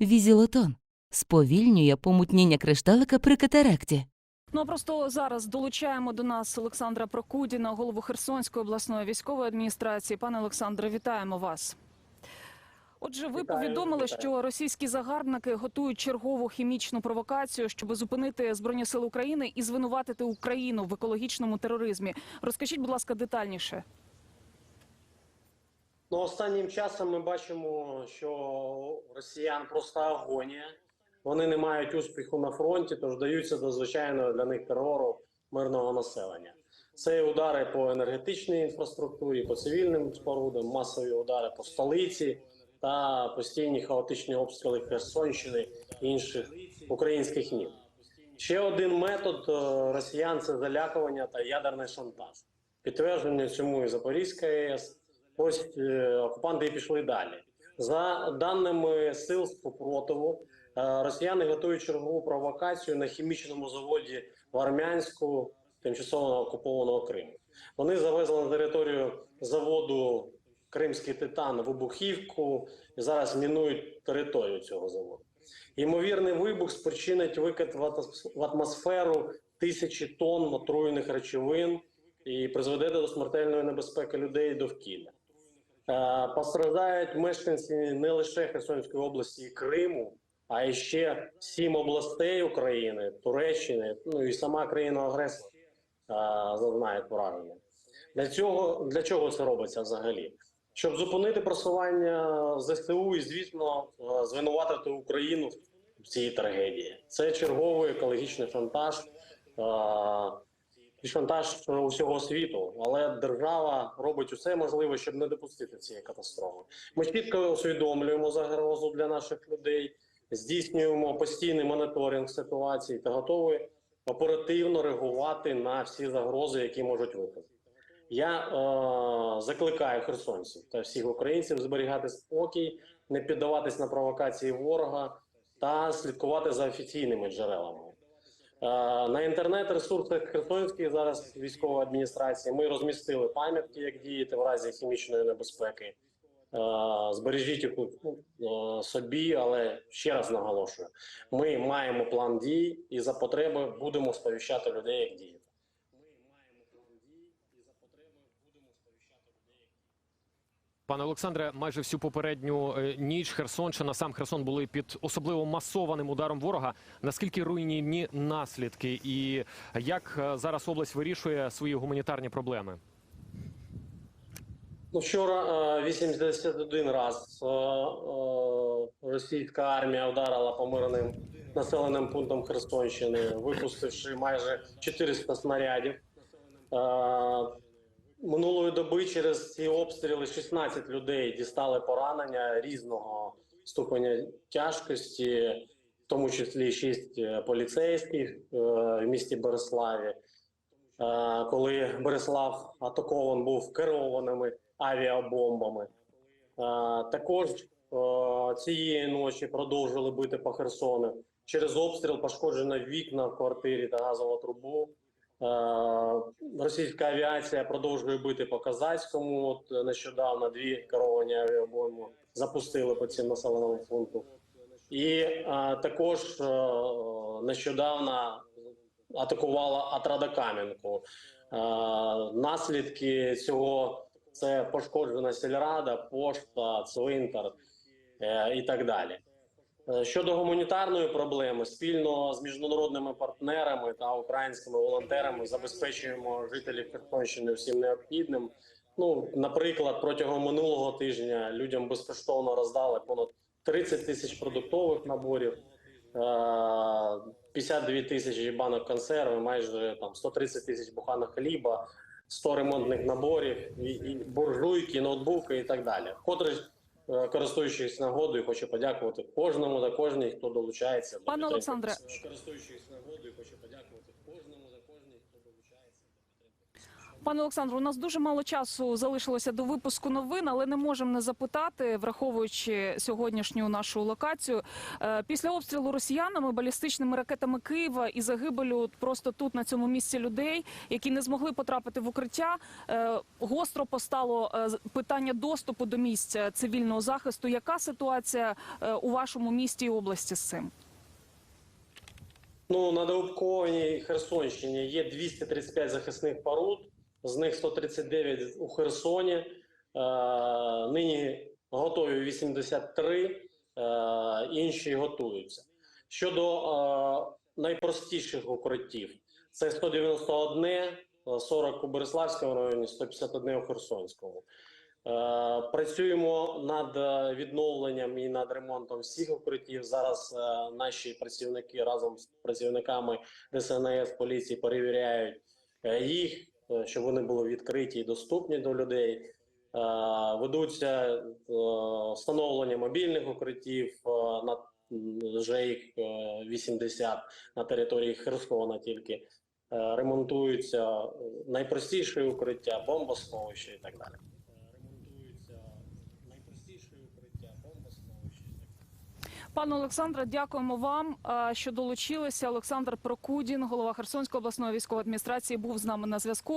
Візілотон сповільнює помутніння кришталика при катаракті. Ну а просто зараз долучаємо до нас Олександра Прокудіна, голову Херсонської обласної військової адміністрації. Пане Олександре, вітаємо вас. Отже, ви Вітаю, повідомили, вітаю. що російські загарбники готують чергову хімічну провокацію, щоб зупинити збройні сили України і звинуватити Україну в екологічному тероризмі. Розкажіть, будь ласка, детальніше. Ну, останнім часом ми бачимо, що росіян просто агонія. Вони не мають успіху на фронті, тож даються до звичайного для них терору мирного населення. Це удари по енергетичній інфраструктурі, по цивільним спорудам, масові удари по столиці та постійні хаотичні обстріли Херсонщини і інших українських міст. Ще один метод е, росіян це залякування та ядерний шантаж. Підтвердження цьому і Запорізька АЕС. Ось е, окупанти пішли далі. За даними сил спротиву, е, росіяни готують чергову провокацію на хімічному заводі в Армянську, тимчасово окупованого Криму. Вони завезли на територію заводу Кримський титан вибухівку і зараз мінують територію цього заводу. Ймовірний вибух спричинить викид в атмосферу тисячі тонн отруєних речовин і призведе до смертельної небезпеки людей довкілля. Е, Постраждають мешканці не лише Херсонської області і Криму, а ще сім областей України, Туреччини, ну і сама країна-агресор е, зазнає пораження. Для цього для чого це робиться взагалі? Щоб зупинити просування ЗСУ і, звісно, е, звинуватити Україну в цій трагедії. Це черговий екологічний шантаж. Е, шантаж усього світу, але держава робить усе можливе, щоб не допустити цієї катастрофи. Ми чітко усвідомлюємо загрозу для наших людей, здійснюємо постійний моніторинг ситуації та готові оперативно реагувати на всі загрози, які можуть виникнути. Я е, закликаю херсонців та всіх українців зберігати спокій, не піддаватись на провокації ворога та слідкувати за офіційними джерелами. Е, На інтернет-ресурсах Херсонської зараз військової адміністрації ми розмістили пам'ятки, як діяти в разі хімічної небезпеки. Е, Збережіть їх ну, е, собі, але ще раз наголошую: ми маємо план дій і за потреби будемо сповіщати людей, як діяти. Пане Олександре, майже всю попередню е, ніч Херсонщина, сам Херсон були під особливо масованим ударом ворога. Наскільки руйнівні наслідки, і як е, зараз область вирішує свої гуманітарні проблеми? Ну, вчора е, 81 раз е, е, російська армія вдарила по мирним населеним пунктам Херсонщини, випустивши майже 400 снарядів. Е, Минулої доби через ці обстріли 16 людей дістали поранення різного ступеня тяжкості, в тому числі 6 поліцейських е, в місті Береславі. Е, коли Береслав атакований був керованими авіабомбами. Е, Також е, цієї ночі продовжили бити по Херсону. Через обстріл пошкоджено вікна в квартирі та газову трубу. Е, Російська авіація продовжує бити по Казацькому. От е, нещодавно дві керовані авіабомби запустили по цим населеному пункту. І е, також е, нещодавно атакувала Атрада Кам'янку. Е, наслідки цього це пошкоджена сільрада, пошта, цвинтар і так далі. Е, Щодо гуманітарної проблеми, спільно з міжнародними партнерами та українськими волонтерами забезпечуємо жителів Херсонщини всім необхідним. Ну, наприклад, протягом минулого тижня людям безкоштовно роздали понад 30 тисяч продуктових наборів, е, 52 тисячі банок консерви, майже там 130 тисяч буханок хліба, 100 ремонтних наборів, і, і буржуйки, ноутбуки і так далі. Вкотре Е, користуючись нагодою, хочу подякувати кожному та кожній, хто долучається. до Пане Олександре. Користуючись нагодою, хочу подякувати кожному за кожній, хто долучається. до підтримки Пане Олександре, у нас дуже мало часу залишилося до випуску новин, але не можемо не запитати, враховуючи сьогоднішню нашу локацію. Е, Після обстрілу росіянами балістичними ракетами Києва і загибелю просто тут на цьому місці людей, які не змогли потрапити в укриття, е, гостро постало е, питання доступу до місця цивільного захисту. Яка ситуація у вашому місті і області з цим? Ну, на деокупованій Херсонщині є 235 захисних споруд, з них 139 у Херсоні. Е, нині готові 83, е, інші готуються. Щодо е, найпростіших укриттів, це 191, е, 40 у Береславському районі, 151 у Херсонському. Працюємо над відновленням і над ремонтом всіх укриттів. Зараз наші працівники разом з працівниками ДСНС поліції перевіряють їх, щоб вони були відкриті і доступні до людей. Е, Ведуться е, встановлення мобільних укриттів е, на е, 80 на території Херсона тільки. Е, Ремонтуються е, найпростіші укриття, бомбосховища і так далі. Пане Олександре, дякуємо вам, е, що долучилися. Олександр Прокудін, голова Херсонської обласної військової адміністрації, був з нами на зв'язку.